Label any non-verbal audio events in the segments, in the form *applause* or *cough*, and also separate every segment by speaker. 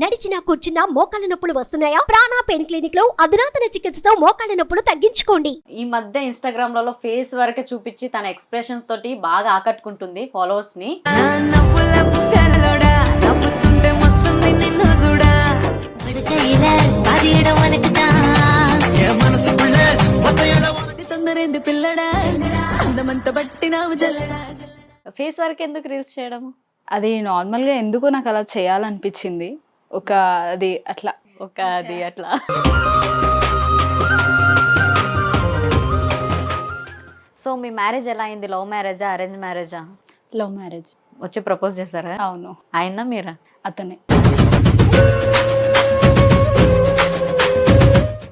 Speaker 1: నడిచినా కూర్చున్నా మోకాళ్ళ నొప్పులు వస్తున్నాయా? ప్రాణా పెయిన్ క్లినిక్లో అధునాతన చికిత్సతో మోకాళ్ళ నొప్పులు తగ్గించుకోండి.
Speaker 2: ఈ మధ్య ఇన్స్టాగ్రామ్లలో ఫేస్ వరకే చూపించి తన ఎక్స్ప్రెషన్ తోటి బాగా ఆకట్టుకుంటుంది
Speaker 3: ఫాలోవర్స్ని తొందరేంది పిల్లడా అందమంత పట్టినావు జల్లడా
Speaker 2: ఫేస్ వరకు ఎందుకు రీల్స్ చేయడం?
Speaker 4: అది నార్మల్గా ఎందుకో నాకు అలా చేయాలనిపించింది. ఒక అది అట్లా.
Speaker 2: ఒక అది అట్లా. సో మీ మ్యారేజ్ ఎలా అయింది? లవ్ మ్యారేజా? అరేంజ్ మ్యారేజా?
Speaker 4: Love marriage.
Speaker 2: వచ్చి ప్రపోజ్ చేశారా?
Speaker 4: అవును.
Speaker 2: ఆయన మీరా?
Speaker 4: అతనే.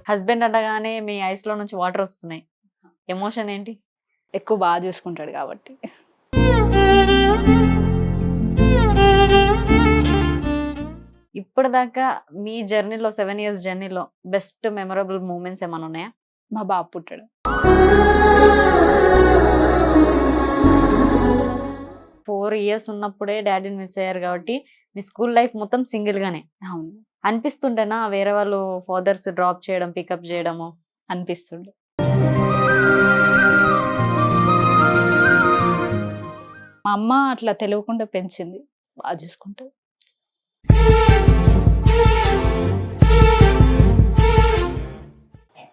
Speaker 2: హస్బెండ్ అనగానే మీ ఐస్లో నుంచి వాటర్ వస్తున్నాయి. ఎమోషన్ ఏంటి?
Speaker 4: ఎక్కువ బాగా చూసుకుంటాడు కాబట్టి.
Speaker 2: ఇప్పటిదాకా మీ జర్నీలో సెవెన్ ఇయర్స్ జర్నీలో బెస్ట్ మెమరబుల్ మూమెంట్స్ ఏమైనా ఉన్నాయా?
Speaker 4: మా బాబు పుట్టాడు.
Speaker 2: ఫోర్ ఇయర్స్ ఉన్నప్పుడే డాడీని మిస్ అయ్యారు కాబట్టి మీ స్కూల్ లైఫ్ మొత్తం సింగిల్ గానే.
Speaker 4: అవును.
Speaker 2: అనిపిస్తుంటేనా వేరే వాళ్ళు ఫాదర్స్ డ్రాప్ చేయడం పికప్ చేయడము?
Speaker 4: అనిపిస్తుండే. మా అమ్మ అట్లా తెలియకుండా పెంచింది. బాగా చూసుకుంటాడు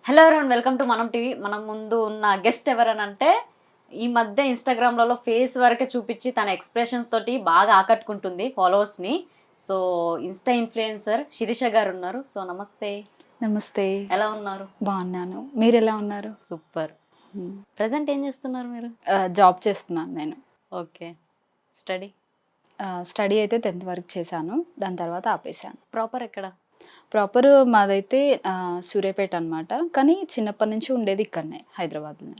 Speaker 2: హలో ఎవరైనా వెల్కమ్ టు మనం టీవీ మనం ముందు ఉన్న గెస్ట్ ఎవరనంటే ఈ మధ్య ఇన్స్టాగ్రామ్లలో ఫేస్ వరకే చూపించి తన ఎక్స్ప్రెషన్స్ తోటి బాగా ఆకట్టుకుంటుంది followers ని. So insta influencer Shirisha garu ఉన్నారు. సో నమస్తే.
Speaker 4: నమస్తే.
Speaker 2: ఎలా ఉన్నారు?
Speaker 4: బాగున్నాను. మీరు ఎలా ఉన్నారు?
Speaker 2: సూపర్ ప్రజెంట్ ఏం చేస్తున్నారు మీరు?
Speaker 4: జాబ్ చేస్తున్నాను నేను.
Speaker 2: ఓకే స్టడీ
Speaker 4: స్టడీ అయితే టెన్త్ వరకు చేశాను. దాని తర్వాత ఆపేశాను.
Speaker 2: ప్రాపర్ ఎక్కడ?
Speaker 4: ప్రాపర్ మాదైతే సూర్యాపేట అనమాట కానీ చిన్నప్పటి నుంచి ఉండేది ఇక్కడనే హైదరాబాద్లో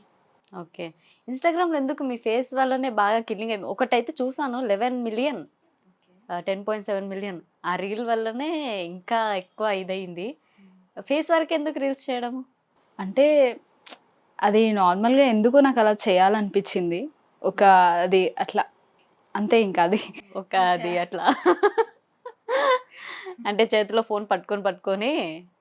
Speaker 2: ఓకే. ఇన్స్టాగ్రామ్లో ఎందుకు మీ ఫేస్ వల్లనే బాగా కిల్లింగ్ అయింది ఒకటైతే చూసాను eleven million ten point seven million. ఆ రీల్ వల్లనే ఇంకా ఎక్కువ ఇదయింది. ఫేస్ వరకు ఎందుకు రీల్స్ చేయడం
Speaker 4: అంటే అది నార్మల్గా ఎందుకో నాకు అలా చేయాలనిపించింది. ఒక అది అట్లా అంతే ఇంకా అది.
Speaker 2: ఒక అది అట్లా. అంటే చేతిలో ఫోన్ పట్టుకొని పట్టుకొని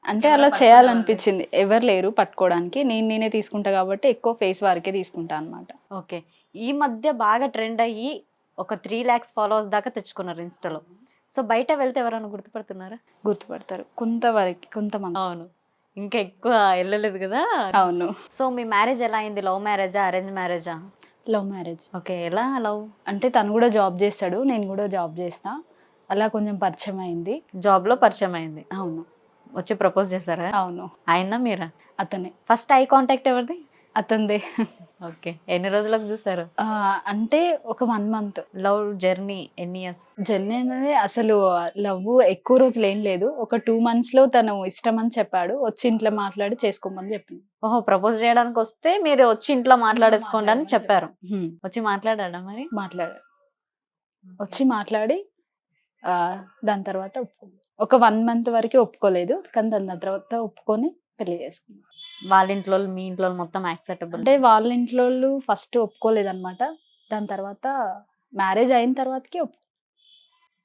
Speaker 4: అంటే అలా చేయాలనిపించింది. ఎవరు లేరు పట్టుకోవడానికి. నేను నేనే తీసుకుంటా కాబట్టి ఎక్కువ ఫేస్ వరకే తీసుకుంటా అనమాట
Speaker 2: ఓకే. ఈ మధ్య బాగా ట్రెండ్ అయ్యి ఒక త్రీ ల్యాక్స్ ఫాలోవర్స్ దాకా తెచ్చుకున్నారు ఇన్స్టాలో. సో బయట వెళ్తే ఎవరైనా గుర్తుపడుతున్నారా?
Speaker 4: గుర్తుపడతారు. కొంతవరకు కొంతమంది.
Speaker 2: అవును. ఇంకా ఎక్కువ వెళ్ళలేదు కదా?
Speaker 4: అవును.
Speaker 2: సో మీ మ్యారేజ్ ఎలా అయింది? లవ్ మ్యారేజా అరేంజ్ మ్యారేజా?
Speaker 4: Love marriage.
Speaker 2: ఓకే. ఎలా లవ్?
Speaker 4: అంటే తను కూడా జాబ్ చేస్తాడు నేను కూడా జాబ్ చేస్తా. అలా కొంచెం పరిచయం అయింది.
Speaker 2: జాబ్లో పరిచయం అయింది.
Speaker 4: అవును.
Speaker 2: వచ్చి ప్రపోజ్ చేశారా?
Speaker 4: అవును.
Speaker 2: ఆయన మీరా?
Speaker 4: అతనే.
Speaker 2: ఫస్ట్ ఐ కాంటాక్ట్ ఎవరిది?
Speaker 4: అతనిదే.
Speaker 2: ఓకే. ఎన్ని రోజులకు చూసారు
Speaker 4: అంటే ఒక వన్ మంత్
Speaker 2: లవ్ జర్నీ ఎన్ని ఇయర్స్
Speaker 4: జర్నీ అనేది అసలు లవ్ ఎక్కువ రోజులు ఏం లేదు. ఒక టూ మంత్స్లో తను ఇష్టం అని చెప్పాడు. వచ్చి ఇంట్లో మాట్లాడి చేసుకోమని చెప్పింది.
Speaker 2: ఓహో ప్రపోజ్ చేయడానికి వస్తే మీరు వచ్చి ఇంట్లో మాట్లాడేసుకోండి అని చెప్పారు. వచ్చి మాట్లాడాడా మరి?
Speaker 4: మాట్లాడాడు. వచ్చి మాట్లాడి దాని తర్వాత ఒప్పుకుంది ఒక వన్ మంత్ వరకు ఒప్పుకోలేదు కానీ దాని తర్వాత ఒప్పుకొని పెళ్ళి చేసుకున్నాం.
Speaker 2: వాళ్ళ ఇంట్లో మీ ఇంట్లో మొత్తం యాక్సెప్టబుల్
Speaker 4: అంటే వాళ్ళ ఇంట్లో ఫస్ట్ ఒప్పుకోలేదు అనమాట దాని తర్వాత మ్యారేజ్ అయిన తర్వాతకి ఒప్పు.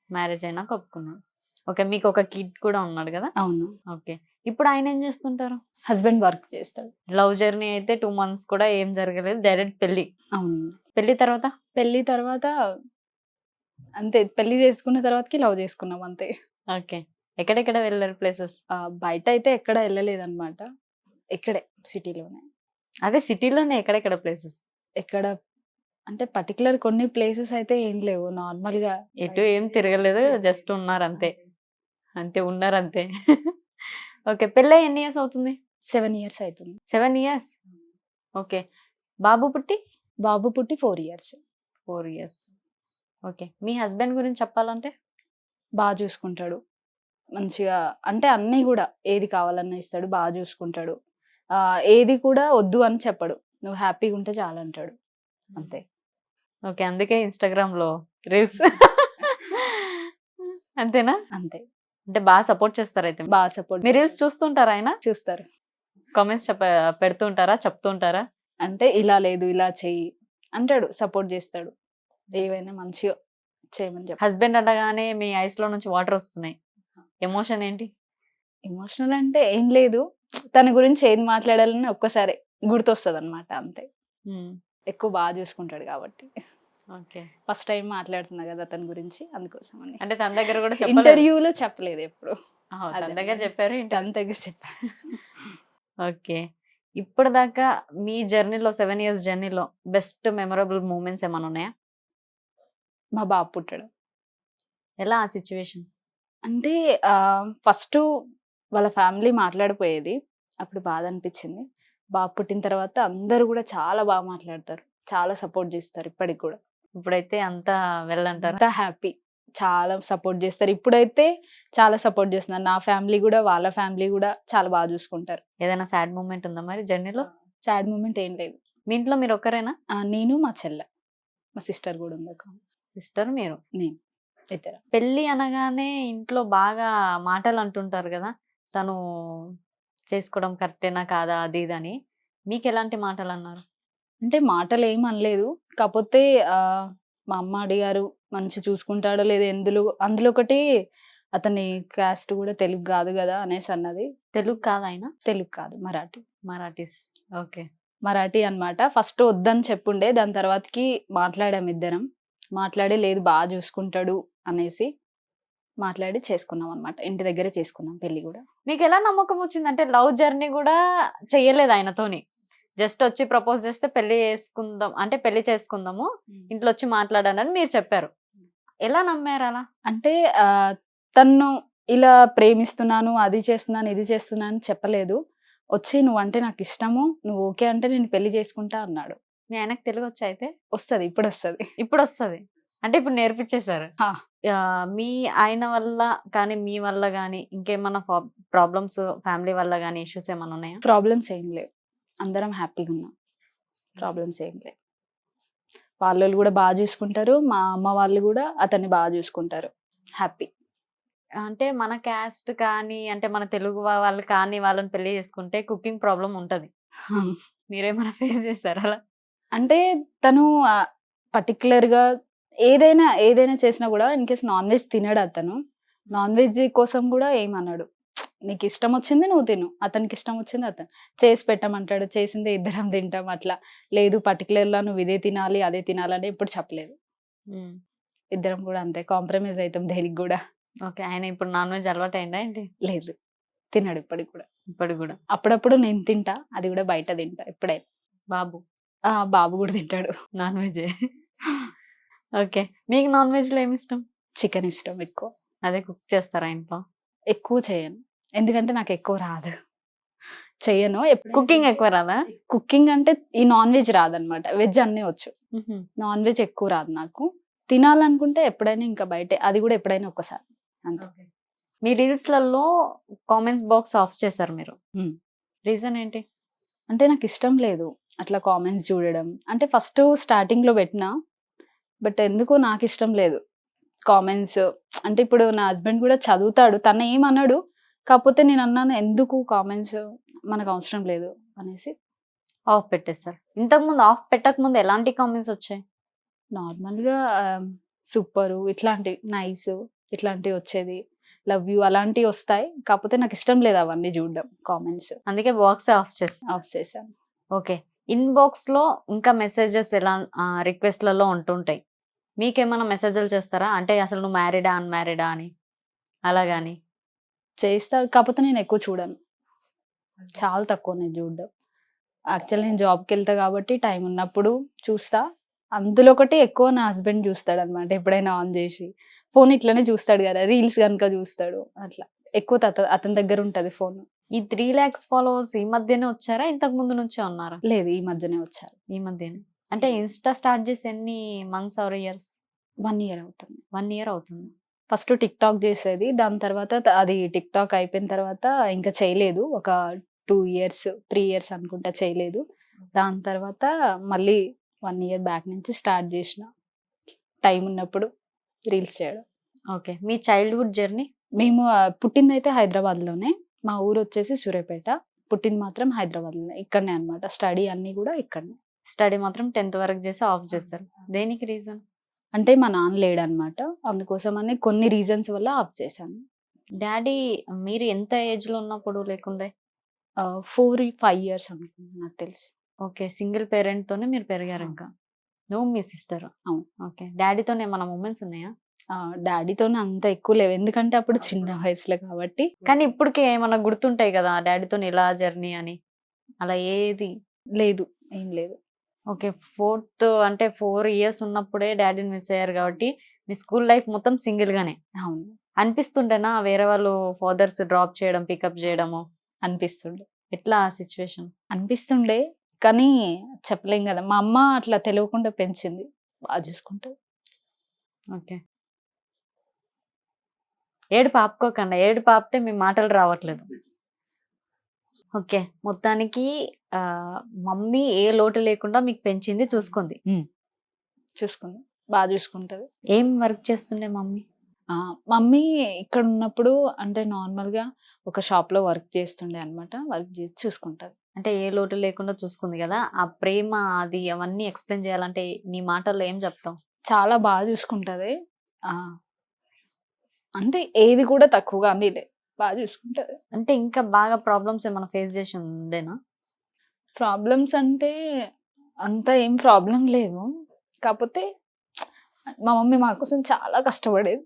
Speaker 2: మ్యారేజ్ అయినాక ఒప్పుకున్నాడు ఓకే మీకు ఒక కిడ్ కూడా ఉన్నాడు కదా?
Speaker 4: అవును.
Speaker 2: ఓకే. ఇప్పుడు ఆయన ఏం చేస్తుంటారు?
Speaker 4: హస్బెండ్ వర్క్ చేస్తాడు.
Speaker 2: లవ్ జర్నీ అయితే టూ మంత్స్ కూడా ఏం జరగలేదు డైరెక్ట్ పెళ్ళి.
Speaker 4: అవును.
Speaker 2: పెళ్ళి తర్వాత?
Speaker 4: పెళ్ళి తర్వాత అంతే పెళ్ళి చేసుకున్న తర్వాతకి లవ్ చేసుకున్నాం అంతే.
Speaker 2: ఓకే. ఎక్కడెక్కడ వెళ్ళారు ప్లేసెస్?
Speaker 4: బయట అయితే ఎక్కడ వెళ్ళలేదన్నమాట. ఇక్కడే సిటీలోనే.
Speaker 2: అదే సిటీలోనే ఎక్కడెక్కడ ప్లేసెస్?
Speaker 4: ఎక్కడ అంటే పర్టికులర్ కొన్ని ప్లేసెస్ అయితే ఏం లేవు. నార్మల్గా
Speaker 2: ఎటు ఏం తిరగలేదు జస్ట్ ఉన్నారు అంతే. అంతే ఉన్నారు అంతే *laughs* ఓకే పెళ్ళి ఎన్ని ఇయర్స్ అవుతుంది?
Speaker 4: సెవెన్ ఇయర్స్ అవుతుంది
Speaker 2: సెవెన్ ఇయర్స్? ఓకే. బాబు పుట్టి?
Speaker 4: బాబు పుట్టి four years.
Speaker 2: Four years. Okay. మీ హస్బెండ్ గురించి చెప్పాలంటే?
Speaker 4: బాగా చూసుకుంటాడు. మంచిగా అంటే అన్నీ కూడా ఏది కావాలన్నా ఇస్తాడు బాగా చూసుకుంటాడు. ఏది కూడా వద్దు అని చెప్పడు. నువ్వు హ్యాపీగా ఉంటే చాలు అంటాడు. అంతే.
Speaker 2: ఓకే. అందుకే ఇన్స్టాగ్రామ్లో రీల్స్. *laughs* అంతేనా?
Speaker 4: అంతే.
Speaker 2: అంటే బాగా సపోర్ట్ చేస్తారు అయితే
Speaker 4: బాగా సపోర్ట్
Speaker 2: మీ రీల్స్ చూస్తుంటారా ఆయన?
Speaker 4: చూస్తారు.
Speaker 2: కామెంట్స్ చెప్ప పెడుతుంటారా చెప్తుంటారా
Speaker 4: అంటే ఇలా లేదు ఇలా చెయ్యి అంటాడు సపోర్ట్ చేస్తాడు. ఏవైనా మంచిగా చేయమని చెప్పి
Speaker 2: హస్బెండ్ అనగానే మీ ఐస్లో నుంచి వాటర్ వస్తున్నాయి. ఎమోషన్ ఏంటి?
Speaker 4: ఎమోషనల్ అంటే ఏం లేదు. తన గురించి ఏది మాట్లాడాలని ఒక్కసారి గుర్తొస్తుంది అనమాట అంతే ఎక్కువ బాగా చూసుకుంటాడు కాబట్టి.
Speaker 2: ఓకే.
Speaker 4: ఫస్ట్ టైం మాట్లాడుతున్నా కదా తన గురించి అందుకోసం అని
Speaker 2: అంటే తన దగ్గర కూడా
Speaker 4: ఇంటర్వ్యూలో చెప్పలేదు ఎప్పుడు.
Speaker 2: తన. దగ్గర చెప్పారు
Speaker 4: తన దగ్గర చెప్పా
Speaker 2: ఓకే. ఇప్పుడు దాకా మీ జర్నీలో సెవెన్ ఇయర్స్ జర్నీలో బెస్ట్ మెమరబుల్ మూమెంట్స్ ఏమైనా ఉన్నాయా?
Speaker 4: మా బాబు పుట్టాడు.
Speaker 2: ఎలా ఆ సిచ్యువేషన్?
Speaker 4: అంటే ఫస్ట్ వాళ్ళ ఫ్యామిలీ మాట్లాడిపోయేది. అప్పుడు బాధ అనిపించింది. బాబు పుట్టిన తర్వాత అందరూ కూడా చాలా బాగా మాట్లాడతారు. చాలా సపోర్ట్ చేస్తారు ఇప్పటికి కూడా.
Speaker 2: ఇప్పుడైతే అంతా వెళ్ళంటారు
Speaker 4: అంతా హ్యాపీ. చాలా సపోర్ట్ చేస్తారు. ఇప్పుడైతే చాలా సపోర్ట్ చేస్తున్నారు. నా ఫ్యామిలీ కూడా వాళ్ళ ఫ్యామిలీ కూడా చాలా బాగా చూసుకుంటారు.
Speaker 2: ఏదైనా సాడ్ మూమెంట్ ఉందా మరి జర్నీలో?
Speaker 4: సాడ్ మూమెంట్ ఏం లేదు.
Speaker 2: మీ ఇంట్లో మీరు ఒక్కరేనా?
Speaker 4: నేను మా చెల్లె. మా సిస్టర్ కూడా ఉంది
Speaker 2: సిస్టర్ మీరు.
Speaker 4: నేను. ఇద్దరు.
Speaker 2: పెళ్ళి అనగానే ఇంట్లో బాగా మాటలు అంటుంటారు కదా! తను చేసుకోవడం కరెక్టేనా కాదా? అది ఇది అని. మీకు ఎలాంటి మాటలు అన్నారు
Speaker 4: అంటే మాటలు ఏం అనలేదు కాకపోతే మా అమ్మ అడిగారు మంచి చూసుకుంటాడో లేదో ఎందులో అందులో ఒకటి అతని క్యాస్ట్ కూడా తెలుగు కాదు కదా! అనేసి అన్నది.
Speaker 2: తెలుగు కాదు ఆయన?
Speaker 4: తెలుగు కాదు మరాఠీ.
Speaker 2: మరాఠీస్ ఓకే.
Speaker 4: మరాఠీ అన్నమాట. ఫస్ట్ వద్దని చెప్పుండే దాని తర్వాతకి మాట్లాడాం ఇద్దరం. మాట్లాడి లేదు బాగా చూసుకుంటాడు అనేసి మాట్లాడి చేసుకున్నాం అన్నమాట ఇంటి దగ్గరే చేసుకున్నాం పెళ్ళి కూడా
Speaker 2: మీకు ఎలా నమ్మకం వచ్చింది అంటే లవ్ జర్నీ కూడా చెయ్యలేదు ఆయనతోని. జస్ట్ వచ్చి ప్రపోజ్ చేస్తే పెళ్ళి చేసుకుందాం అంటే పెళ్ళి చేసుకుందాము ఇంట్లో వచ్చి మాట్లాడానని మీరు చెప్పారు. ఎలా నమ్మారు అలా?
Speaker 4: అంటే ఆ, తన్ను ఇలా ప్రేమిస్తున్నాను అది చేస్తున్నాను ఇది చేస్తున్నాను చెప్పలేదు. వచ్చి నువ్వు అంటే నాకు ఇష్టము నువ్వు ఓకే అంటే నేను పెళ్ళి చేసుకుంటా అన్నాడు.
Speaker 2: మీ ఆయనకు తెలుగు వచ్చి అయితే
Speaker 4: వస్తుంది ఇప్పుడు వస్తుంది
Speaker 2: ఇప్పుడు వస్తుంది అంటే ఇప్పుడు నేర్పించేశారు మీ ఆయన వల్ల కానీ మీ వల్ల కానీ ఇంకేమన్నా ప్రాబ్లమ్స్ ఫ్యామిలీ వల్ల కానీ ఇష్యూస్ ఏమైనా ఉన్నాయా?
Speaker 4: ప్రాబ్లమ్స్ ఏం లేవు. అందరం హ్యాపీగా ఉన్నాం ప్రాబ్లమ్స్ ఏం లేవు. వాళ్ళు కూడా బాగా చూసుకుంటారు మా అమ్మ వాళ్ళు కూడా అతన్ని బాగా చూసుకుంటారు. హ్యాపీ.
Speaker 2: అంటే మన క్యాస్ట్ కానీ అంటే మన తెలుగు వాళ్ళు కానీ వాళ్ళని పెళ్ళి చేసుకుంటే కుకింగ్ ప్రాబ్లం ఉంటది. మీరేమైనా ఫేస్ చేశారు అలా?
Speaker 4: అంటే తను పర్టికులర్గా ఏదైనా ఏదైనా చేసినా కూడా ఇన్ కేస్ నాన్ వెజ్ తినడు అతను నాన్ వెజ్ కోసం కూడా ఏమన్నాడు నీకు ఇష్టం వచ్చింది నువ్వు తిను అతనికి ఇష్టం వచ్చింది అతను. చేసి పెట్టమంటాడు చేసిందే ఇద్దరం తింటాం అట్లా. లేదు పర్టికులర్గా నువ్వు ఇదే తినాలి అదే తినాలని ఎప్పుడు చెప్పలేదు. ఇద్దరం కూడా అంతే కాంప్రమైజ్ అవుతాం దేనికి కూడా.
Speaker 2: ఓకే ఆయన ఇప్పుడు నాన్ వెజ్ అలవాటు అయిందా ఏంటి?
Speaker 4: లేదు తినడు ఇప్పటికి కూడా.
Speaker 2: ఇప్పటికి కూడా.
Speaker 4: అప్పుడప్పుడు నేను తింటా అది కూడా బయట తింటా ఎప్పుడైనా
Speaker 2: బాబు.
Speaker 4: ఆ బాబు కూడా తింటాడు.
Speaker 2: Non veg. ఓకే. మీకు నాన్ వెజ్లో ఏమి ఇష్టం?
Speaker 4: చికెన్ ఇష్టం ఎక్కువ.
Speaker 2: అదే కుక్ చేస్తారా ఇంట్లో?
Speaker 4: ఎక్కువ చేయను. ఎందుకంటే నాకు ఎక్కువ రాదు. చెయ్యను
Speaker 2: కుకింగ్ ఎక్కువ రాదా?
Speaker 4: కుకింగ్ అంటే ఈ నాన్ వెజ్ రాదనమాట. వెజ్ అన్నీ వచ్చు. నాన్ వెజ్ ఎక్కువ రాదు నాకు. తినాలనుకుంటే ఎప్పుడైనా ఇంకా బయటే అది కూడా ఎప్పుడైనా ఒక్కసారి. అంతే.
Speaker 2: మీ రీల్స్లలో కామెంట్స్ బాక్స్ ఆఫ్ చేశారు మీరు. రీజన్ ఏంటి?
Speaker 4: అంటే నాకు ఇష్టం లేదు. అట్లా కామెంట్స్ చూడడం. అంటే ఫస్ట్ స్టార్టింగ్లో పెట్టినా బట్ ఎందుకో నాకు ఇష్టం లేదు. కామెంట్స్ అంటే ఇప్పుడు నా హస్బెండ్ కూడా చదువుతాడు తన ఏమన్నాడు కాకపోతే నేను అన్నాను ఎందుకు కామెంట్స్ మనకు అవసరం లేదు? అనేసి.
Speaker 2: ఆఫ్ పెట్టేస్తారు ఇంతకు ముందు ఆఫ్ పెట్టక ముందు ఎలాంటి కామెంట్స్ వచ్చాయి?
Speaker 4: నార్మల్గా సూపరు ఇట్లాంటివి నైస్ ఇట్లాంటివి వచ్చేది. లవ్ యూ అలాంటివి వస్తాయి కాకపోతే నాకు ఇష్టం లేదు అవన్నీ చూడడం కామెంట్స్
Speaker 2: అందుకే బాక్స్ ఆఫ్ చేస్తారు
Speaker 4: ఆఫ్ చేశాను.
Speaker 2: ఓకే ఇన్బాక్స్లో ఇంకా మెసేజెస్ ఎలా రిక్వెస్ట్లలో ఉంటుంటాయి. మీకేమైనా మెసేజ్లు చేస్తారా? అంటే అసలు నువ్వు మ్యారీడా అన్మ్యారీడా అని? అలా కానీ
Speaker 4: చేస్తా కాకపోతే నేను ఎక్కువ చూడను. చాలా తక్కువ నేను చూడడం. యాక్చువల్ నేను జాబ్కి వెళ్తా కాబట్టి టైం ఉన్నప్పుడు చూస్తా. అందులో ఒకటి ఎక్కువ నా హస్బెండ్ చూస్తాడు అనమాట ఎప్పుడైనా ఆన్ చేసి. ఫోన్ ఇట్లనే చూస్తాడు కదా రీల్స్ కనుక చూస్తాడు. అట్లా. ఎక్కువ అత- అతని దగ్గర ఉంటది ఫోన్.
Speaker 2: ఈ త్రీ ల్యాక్స్ ఫాలోవర్స్ ఈ మధ్యనే వచ్చారా? ఇంతకు ముందు నుంచే ఉన్నారా?
Speaker 4: లేదు ఈ మధ్యనే వచ్చారు.
Speaker 2: ఈ మధ్యనే. అంటే ఇన్స్టా స్టార్ట్ చేసి ఎన్ని months or years?
Speaker 4: One year అవుతుంది.
Speaker 2: వన్ ఇయర్ అవుతుంది.
Speaker 4: ఫస్ట్ టిక్ టాక్ చేసేది దాని తర్వాత అది టిక్ టాక్ అయిపోయిన తర్వాత ఇంకా చేయలేదు. ఒక టూ ఇయర్స్ త్రీ ఇయర్స్ అనుకుంటా చేయలేదు. దాని తర్వాత మళ్ళీ వన్ ఇయర్ బ్యాక్ నుంచి స్టార్ట్ చేసిన టైం ఉన్నప్పుడు రీల్స్ చేయడం.
Speaker 2: ఓకే. మీ చైల్డ్హుడ్ జర్నీ?
Speaker 4: మేము పుట్టిందైతే హైదరాబాద్లోనే. మా ఊరు వచ్చేసి సూర్యాపేట. పుట్టింది మాత్రం హైదరాబాద్లోనే ఇక్కడనే అన్నమాట. స్టడీ అన్నీ కూడా ఇక్కడనే.
Speaker 2: స్టడీ మాత్రం టెన్త్ వరకు చేసి ఆఫ్ చేస్తారు. దేనికి రీజన్?
Speaker 4: అంటే మా నాన్న లేడనమాట అందుకోసమని కొన్ని రీజన్స్ వల్ల ఆఫ్ చేశాను.
Speaker 2: డాడీ మీరు ఎంత ఏజ్లో ఉన్నప్పుడు లేకుండే?
Speaker 4: ఫోర్ ఫైవ్ ఇయర్స్ అనుకుంటా నాకు తెలిసి.
Speaker 2: ఓకే సింగిల్ పేరెంట్ తోనే మీరు పెరిగారు. ఇంకా? నువ్వు మీ సిస్టర్?
Speaker 4: అవును.
Speaker 2: ఓకే డాడీతోనే ఏమైనా మూమెంట్స్ ఉన్నాయా?
Speaker 4: డాడీతోనే అంత ఎక్కువ లేవు. ఎందుకంటే అప్పుడు చిన్న వయసులో కాబట్టి.
Speaker 2: కానీ ఇప్పటికే ఏమైనా గుర్తుంటాయి కదా డాడీతో ఇలా జర్నీ అని? అలా ఏది?
Speaker 4: లేదు. ఏం లేదు.
Speaker 2: ఓకే. ఫోర్త్ అంటే ఫోర్ ఇయర్స్ ఉన్నప్పుడే డాడీని మిస్ అయ్యారు కాబట్టి మీ స్కూల్ లైఫ్ మొత్తం సింగిల్ గానే.
Speaker 4: అవును.
Speaker 2: అనిపిస్తుంటేనా వేరే వాళ్ళు ఫాదర్స్ డ్రాప్ చేయడం పికప్ చేయడము?
Speaker 4: అనిపిస్తుండే.
Speaker 2: ఎట్లా సిచ్యువేషన్?
Speaker 4: అనిపిస్తుండే. కానీ చెప్పలేం కదా. మా అమ్మ అట్లా తెలియకుండా పెంచింది. బాగా చూసుకుంటుంది.
Speaker 2: ఓకే. ఏడు పాపుకోకుండా. ఏడు పాపితే మీ మాటలు రావట్లేదు. ఓకే. మొత్తానికి మమ్మీ ఏ లోటు లేకుండా మీకు పెంచింది చూసుకుంది
Speaker 4: చూసుకుంది. బాగా చూసుకుంటది.
Speaker 2: ఏం వర్క్ చేస్తుండే మమ్మీ?
Speaker 4: మమ్మీ ఇక్కడ ఉన్నప్పుడు అంటే నార్మల్గా ఒక షాప్లో వర్క్ చేస్తుండే అన్నమాట. వర్క్ చేసి చూసుకుంటది.
Speaker 2: అంటే ఏ లోటు లేకుండా చూసుకుంది కదా ఆ ప్రేమ అది అవన్నీ ఎక్స్ప్లెయిన్ చేయాలంటే నీ మాటల్లో ఏం చెప్తావు?
Speaker 4: చాలా బాగా చూసుకుంటది. ఆ అంటే ఏది కూడా తక్కువగా అందిలే. బాగా చూసుకుంటది
Speaker 2: అంటే ఇంకా బాగా ప్రాబ్లమ్స్ ఏమైనా ఫేస్ చేసి ఉండేనా
Speaker 4: ప్రాబ్లమ్స్ అంటే అంత ఏం ప్రాబ్లం లేవు. కాకపోతే మా మమ్మీ మా కోసం చాలా కష్టపడేది.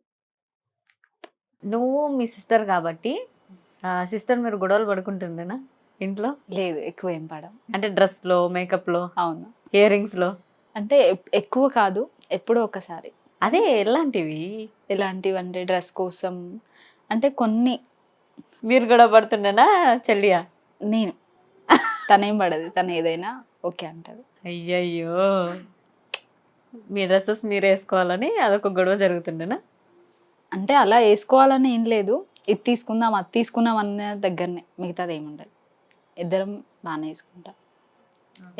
Speaker 2: నువ్వు మీ సిస్టర్ కాబట్టి సిస్టర్ మీరు గొడవలు పడుకుంటుండేనా ఇంట్లో?
Speaker 4: లేదు ఎక్కువ ఏం పడం
Speaker 2: అంటే డ్రెస్లో మేకప్లో
Speaker 4: అవును.
Speaker 2: ఇయర్ రింగ్స్లో?
Speaker 4: అంటే ఎక్కువ కాదు ఎప్పుడో ఒకసారి.
Speaker 2: అదే ఎలాంటివి?
Speaker 4: ఎలాంటివి అంటే డ్రెస్ కోసం. అంటే కొన్ని.
Speaker 2: మీరు గొడవ పడుతుండేనా చెల్లియా?
Speaker 4: నేను. తనేం పడదు. తను ఏదైనా ఓకే అంటది.
Speaker 2: అయ్యయ్యో. మీ డ్రెస్సెస్ మీరు వేసుకోవాలని అదొక గొడవ జరుగుతుండేనా?
Speaker 4: అంటే అలా వేసుకోవాలని ఏం లేదు. ఇది తీసుకుందాం అది తీసుకుందాం అన్న దగ్గరనే. మిగతాది ఏమి ఉండదు. ఇద్దరం బాగానే వేసుకుంటాం.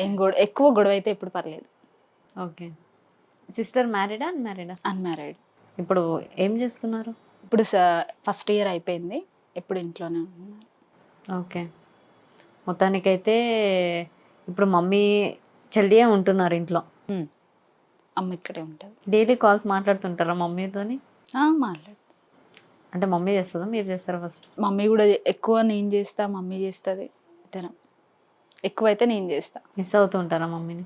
Speaker 4: ఏం గొడవ ఎక్కువ గొడవ అయితే ఎప్పుడు పర్లేదు.
Speaker 2: ఓకే. సిస్టర్ మ్యారీడా అన్మ్యారీడా?
Speaker 4: అన్మ్యారీడ్.
Speaker 2: ఇప్పుడు ఏం చేస్తున్నారు?
Speaker 4: ఇప్పుడు ఫస్ట్ ఇయర్ అయిపోయింది. ఇప్పుడు ఇంట్లోనే ఉన్నారు.
Speaker 2: ఓకే. మొత్తానికైతే ఇప్పుడు మమ్మీ చెల్లియే ఉంటున్నారు ఇంట్లో.
Speaker 4: అమ్మ ఇక్కడే ఉంటుంది.
Speaker 2: డైలీ కాల్స్ మాట్లాడుతుంటారా మమ్మీతోని?
Speaker 4: మాట్లాడు
Speaker 2: అంటే మమ్మీ చేస్తుందా? మీరు చేస్తారా ఫస్ట్?
Speaker 4: మమ్మీ కూడా ఎక్కువ నేను చేస్తా మమ్మీ చేస్తుంది. ఇద్దరం. ఎక్కువైతే నేను చేస్తా.
Speaker 2: మిస్ అవుతూ ఉంటారా మమ్మీని?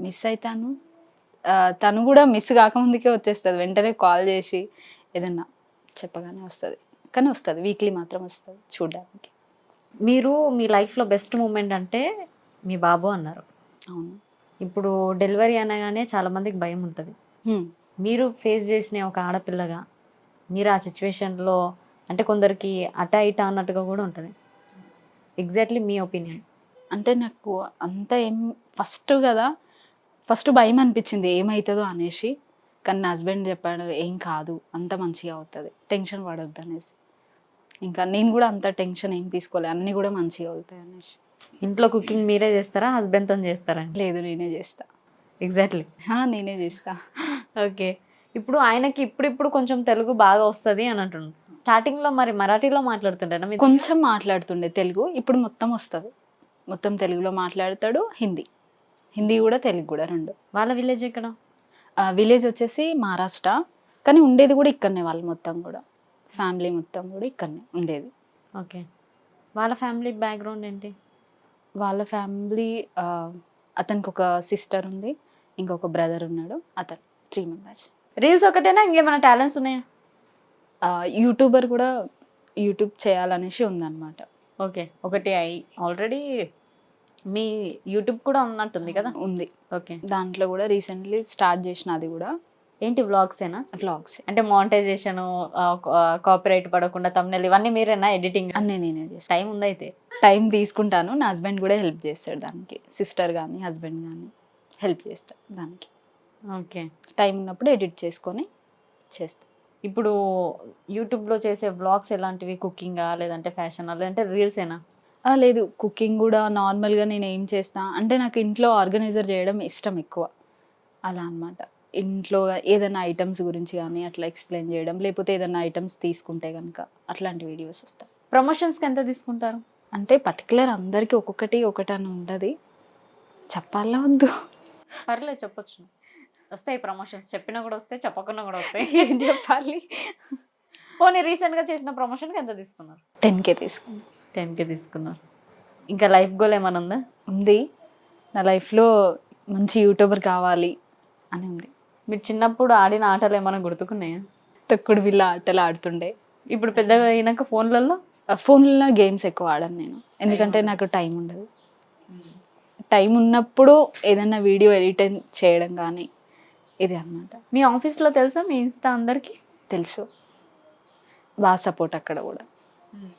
Speaker 4: మిస్ అవుతాను తను కూడా మిస్ కాకముందుకే వచ్చేస్తుంది. వెంటనే కాల్ చేసి ఏదన్నా చెప్పగానే వస్తుంది. కానీ వస్తుంది. వీక్లీ మాత్రం వస్తుంది. చూడడానికి.
Speaker 2: మీరు మీ లైఫ్లో బెస్ట్ మూమెంట్ అంటే మీ బాబు అన్నారు.
Speaker 4: అవును.
Speaker 2: ఇప్పుడు డెలివరీ అనగానే చాలా మందికి భయం ఉంటుంది. మీరు ఫేస్ చేసిన ఒక ఆడపిల్లగా మీరు ఆ సిచ్యువేషన్లో అంటే కొందరికి అట ఇట అన్నట్టుగా కూడా ఉంటుంది. ఎగ్జాక్ట్లీ మీ ఒపీనియన్
Speaker 4: అంటే నాకు అంత ఏం ఫస్ట్ కదా ఫస్ట్ భయం అనిపించింది ఏమవుతుందో అనేసి. కానీ నా హస్బెండ్ చెప్పాడు ఏం కాదు అంత మంచిగా అవుతుంది టెన్షన్ పడొద్దు అనేసి. ఇంకా నేను కూడా అంత టెన్షన్ ఏం తీసుకోలేదు అన్నీ కూడా మంచిగా అవుతాయి అనేసి.
Speaker 2: ఇంట్లో కుకింగ్ మీరే చేస్తారా హస్బెండ్తో చేస్తారా?
Speaker 4: లేదు నేనే చేస్తా.
Speaker 2: ఎగ్జాక్ట్లీ
Speaker 4: నేనే చేస్తా.
Speaker 2: ఓకే. ఇప్పుడు ఆయనకి ఇప్పుడిప్పుడు కొంచెం తెలుగు బాగా వస్తుంది అని అంటున్నాను స్టార్టింగ్లో మరి మరాఠీలో మాట్లాడుతుంటారా మీరు
Speaker 4: కొంచెం మాట్లాడుతుండే తెలుగు ఇప్పుడు మొత్తం వస్తుంది. మొత్తం తెలుగులో మాట్లాడతాడు హిందీ. హిందీ కూడా తెలుగు కూడా రెండు.
Speaker 2: వాళ్ళ విలేజ్ ఎక్కడ?
Speaker 4: విలేజ్ వచ్చేసి మహారాష్ట్ర కానీ ఉండేది కూడా ఇక్కడనే వాళ్ళు మొత్తం కూడా. ఫ్యామిలీ మొత్తం కూడా ఇక్కడనే ఉండేది.
Speaker 2: ఓకే. వాళ్ళ ఫ్యామిలీ బ్యాక్గ్రౌండ్ ఏంటి?
Speaker 4: వాళ్ళ ఫ్యామిలీ అతనికి ఒక సిస్టర్ ఉంది. ఇంకొక బ్రదర్ ఉన్నాడు. అతను త్రీ మెంబర్స్
Speaker 2: రీల్స్ ఒకటేనా? ఇంకేమైనా టాలెంట్స్ ఉన్నాయా?
Speaker 4: యూట్యూబర్ కూడా యూట్యూబ్ చేయాలనేసి ఉందన్నమాట.
Speaker 2: ఓకే. ఒకటి అయి ఆల్రెడీ మీ యూట్యూబ్ కూడా ఉన్నట్టుంది కదా?
Speaker 4: ఉంది.
Speaker 2: ఓకే.
Speaker 4: దాంట్లో కూడా రీసెంట్లీ స్టార్ట్ చేసిన అది కూడా.
Speaker 2: ఏంటి వ్లాగ్స్ ఏనా?
Speaker 4: వ్లాగ్స్
Speaker 2: అంటే మానిటైజేషన్ కాపీరైట్ పడకుండా తమ్నెల్ ఇవన్నీ మీరేనా ఎడిటింగ్
Speaker 4: అన్నీ నేనే చేస్తాను
Speaker 2: టైం ఉందైతే.
Speaker 4: టైం తీసుకుంటాను. నా హస్బెండ్ కూడా హెల్ప్ చేస్తాడు దానికి. సిస్టర్ కానీ హస్బెండ్ కానీ హెల్ప్ చేస్తాడు దానికి.
Speaker 2: ఓకే.
Speaker 4: టైం ఉన్నప్పుడు ఎడిట్ చేసుకొని చేస్తాను
Speaker 2: ఇప్పుడు యూట్యూబ్లో చేసే వ్లాగ్స్ ఎలాంటివి? కుకింగా లేదంటే ఫ్యాషన్ లేదంటే రీల్స్ ఏనా?
Speaker 4: ఆ, లేదు కుకింగ్ కూడా నార్మల్గా నేను ఏం చేస్తా? అంటే నాకు ఇంట్లో ఆర్గనైజర్ చేయడం ఇష్టం ఎక్కువ. అలా అన్నమాట. ఇంట్లో ఏదైనా ఐటమ్స్ గురించి కానీ అట్లా ఎక్స్ప్లెయిన్ చేయడం లేకపోతే ఏదైనా ఐటమ్స్ తీసుకుంటే కనుక అట్లాంటి వీడియోస్ వస్తాయి.
Speaker 2: ప్రమోషన్స్కి ఎంత తీసుకుంటారు?
Speaker 4: అంటే పర్టికులర్ అందరికీ ఒక్కొక్కటి ఒకటని ఉండదు చెప్పాలా వద్దు?
Speaker 2: పర్లేదు చెప్పొచ్చు. వస్తాయి ప్రమోషన్స్ చెప్పినా కూడా వస్తాయి చెప్పకుండా కూడా వస్తాయి. *laughs*
Speaker 4: ఏం చెప్పాలి?
Speaker 2: పోనీ రీసెంట్గా చేసిన ప్రమోషన్కి ఎంత తీసుకున్నారు?
Speaker 4: టెన్ కే
Speaker 2: టెన్కే తీసుకున్నారు. ఇంకా లైఫ్ గోల్ ఏమైనా ఉందా?
Speaker 4: ఉంది. నా లైఫ్లో మంచి యూట్యూబర్ కావాలి అని ఉంది.
Speaker 2: మీరు చిన్నప్పుడు ఆడిన ఆటలు ఏమైనా గుర్తుకున్నాయా?
Speaker 4: తొక్కుడు వీళ్ళ ఆటలు ఆడుతుండే.
Speaker 2: ఇప్పుడు పెద్దగా అయినాక ఫోన్లలో?
Speaker 4: ఫోన్లో గేమ్స్ ఎక్కువ ఆడను నేను. ఎందుకంటే నాకు టైం ఉండదు. టైం ఉన్నప్పుడు ఏదైనా వీడియో ఎడిట్ చేయడం కానీ ఇది అన్నమాట.
Speaker 2: మీ ఆఫీస్లో తెలుసా? మీ ఇన్స్టా అందరికి?
Speaker 4: తెలుసు. బాగా సపోర్ట్ అక్కడ కూడా.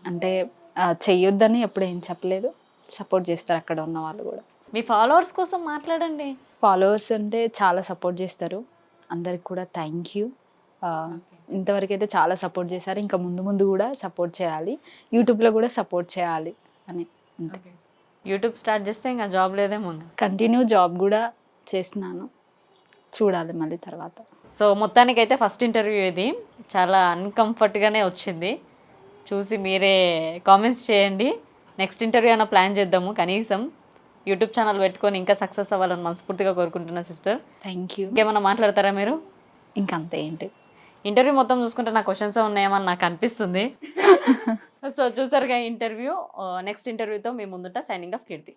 Speaker 4: అంటే చెయ్యొద్దని ఎప్పుడు ఏం చెప్పలేదు. సపోర్ట్ చేస్తారు అక్కడ ఉన్న వాళ్ళు కూడా.
Speaker 2: మీ ఫాలోవర్స్ కోసం మాట్లాడండి.
Speaker 4: ఫాలోవర్స్ అంటే చాలా సపోర్ట్ చేస్తారు. అందరికి కూడా థ్యాంక్ యూ ఇంతవరకు అయితే చాలా సపోర్ట్ చేశారు. ఇంకా ముందు ముందు కూడా సపోర్ట్ చేయాలి. యూట్యూబ్లో కూడా సపోర్ట్ చేయాలి అని
Speaker 2: యూట్యూబ్ స్టార్ట్ చేస్తే ఇంకా జాబ్ లేదేమో.
Speaker 4: కంటిన్యూ జాబ్ కూడా చేస్తున్నాను. చూడాలి మళ్ళీ తర్వాత.
Speaker 2: సో మొత్తానికైతే ఫస్ట్ ఇంటర్వ్యూ ఇది. చాలా అన్కంఫర్ట్గానే వచ్చింది. చూసి మీరే కామెంట్స్ చేయండి. నెక్స్ట్ ఇంటర్వ్యూ అయినా ప్లాన్ చేద్దాము. కనీసం యూట్యూబ్ ఛానల్ పెట్టుకొని ఇంకా సక్సెస్ అవ్వాలని మనస్ఫూర్తిగా కోరుకుంటున్నా సిస్టర్
Speaker 4: థ్యాంక్ యూ
Speaker 2: ఇంకేమైనా మాట్లాడతారా మీరు?
Speaker 4: ఇంకంతే ఏంటి?
Speaker 2: ఇంటర్వ్యూ మొత్తం చూసుకుంటే నా క్వశ్చన్స్ ఉన్నాయేమని నాకు అనిపిస్తుంది. *laughs* సో చూసారుగా ఇంటర్వ్యూ నెక్స్ట్ ఇంటర్వ్యూతో మీ ముందుట సైనింగ్ ఆఫ్ కీర్తి.